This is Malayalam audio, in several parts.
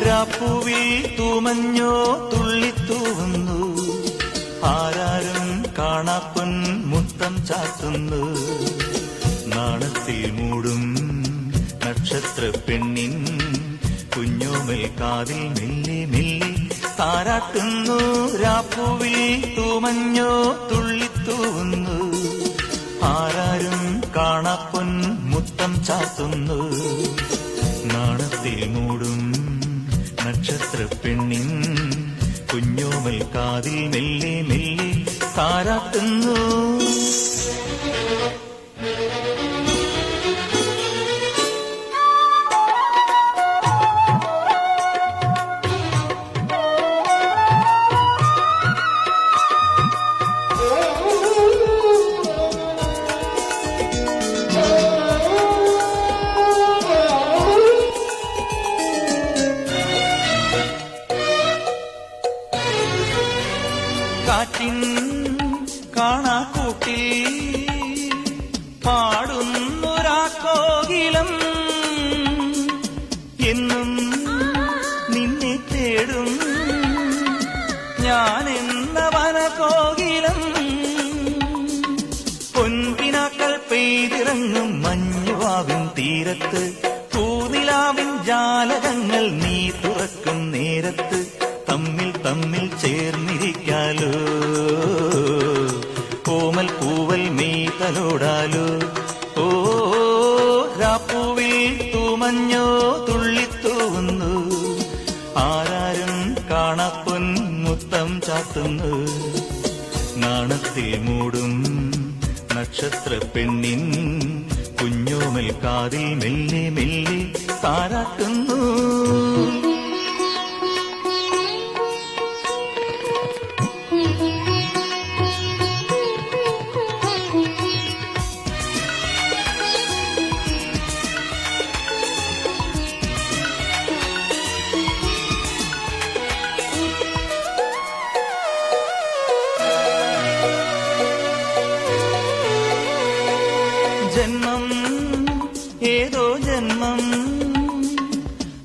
രാപ്പൂവിൽ തൂമഞ്ഞോ തുള്ളിത്തൂവുന്നു ആരാരും കാണാപ്പൻ മുത്തം ചാത്തുന്നു. നാണത്തിൽ മൂടും നക്ഷത്ര പെണ്ണിൻ കുഞ്ഞോമൽ കാതിൽ മെല്ലെ മെല്ലെ താരാട്ടുന്നു. രാപ്പൂവിൽ തൂമഞ്ഞോ തുള്ളിത്തൂവുന്നു ആരാരും കാണാപ്പൊൻ മുത്തം ചാത്തുന്നു. പെണ്ണിൻ കുഞ്ഞോമൽ കാതിൽ മെല്ലെ മെല്ലെ താരാട്ടുന്നു കാറ്റിൻ കാണാക്കൂട്ടിൽ പാടുന്നൊരാക്കോകിലം എന്നും നിന്നെ തേടും ഞാൻ എന്ന വനകോകിലം. പൊൻപിനാക്കൾ പെയ്തിറങ്ങും മഞ്ഞുവാവിൻ തീരത്ത് പൂനിലാവിൻ ജാലകങ്ങൾ നീ തുറക്കും നേരത്ത്. തമ്മിൽ ചേർന്നിരിക്കാലോ? കോമൽ പൂവൽ മീ ഓ രാപ്പൂവിൽ തൂമഞ്ഞോ തുള്ളിത്തൂവുന്നു. ആരാരും കാണാപ്പൊൻ മുത്തം ചാത്തുന്നു. നാണത്തിൽ മൂടും നക്ഷത്ര പെണ്ണിൻ കുഞ്ഞോമൽ കാതിൽ മെല്ലെ മെല്ലെ താരാട്ടുന്നു.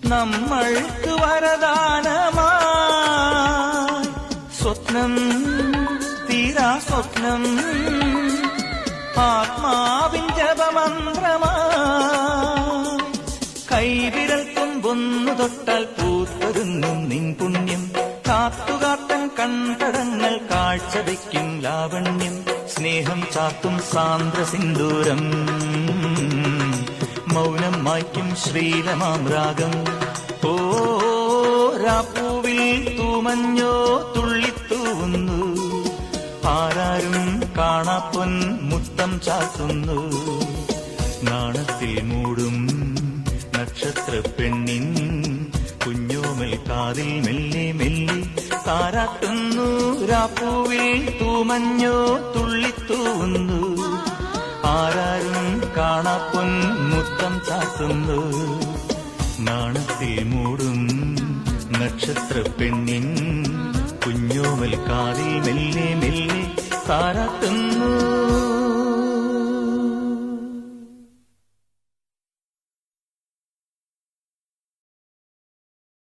നമ്മൾക്ക് വരദാനമാ സ്വപ്നം തീരാ സ്വപ്നം ആത്മാവിൻ ജപമന്ത്രമാ കൈവിരൽ കൊമ്പൊന്നു തൊട്ടാൽ പൂത്തതെന്നും നിൻ പുണ്യം. കാത്തുകാത്തൻ കണ്ടടങ്ങൾ കാഴ്ചവെക്കും ലാവണ്യം. സ്നേഹം ചാത്തും സാന്ദ്ര സിന്ദൂരം മൗനം മായ്ക്കും ശ്രീരമാം രാഗം. ഓ രാപ്പൂവിൽ തൂമഞ്ഞോ തുള്ളിത്തൂവുന്നു. ആരാരും കാണാപ്പൊൻ മുത്തം ചാത്തുന്നു. നാണത്തിൽ മൂടും നക്ഷത്ര പെണ്ണിൻ കുഞ്ഞോമൽ കാതിൽ മെല്ലെ മെല്ലെ താരാട്ടുന്നു. രാപ്പൂവിൽ തൂമഞ്ഞോ തുള്ളിത്തൂവുന്നു. കാണാപ്പൊൻ മുത്തം നാണത്തെ മൂടും നക്ഷത്ര പെണ്ണിൻ കുഞ്ഞോമൽ കാതിൽ മെല്ലെ മെല്ലെ താരാട്ടുന്നു.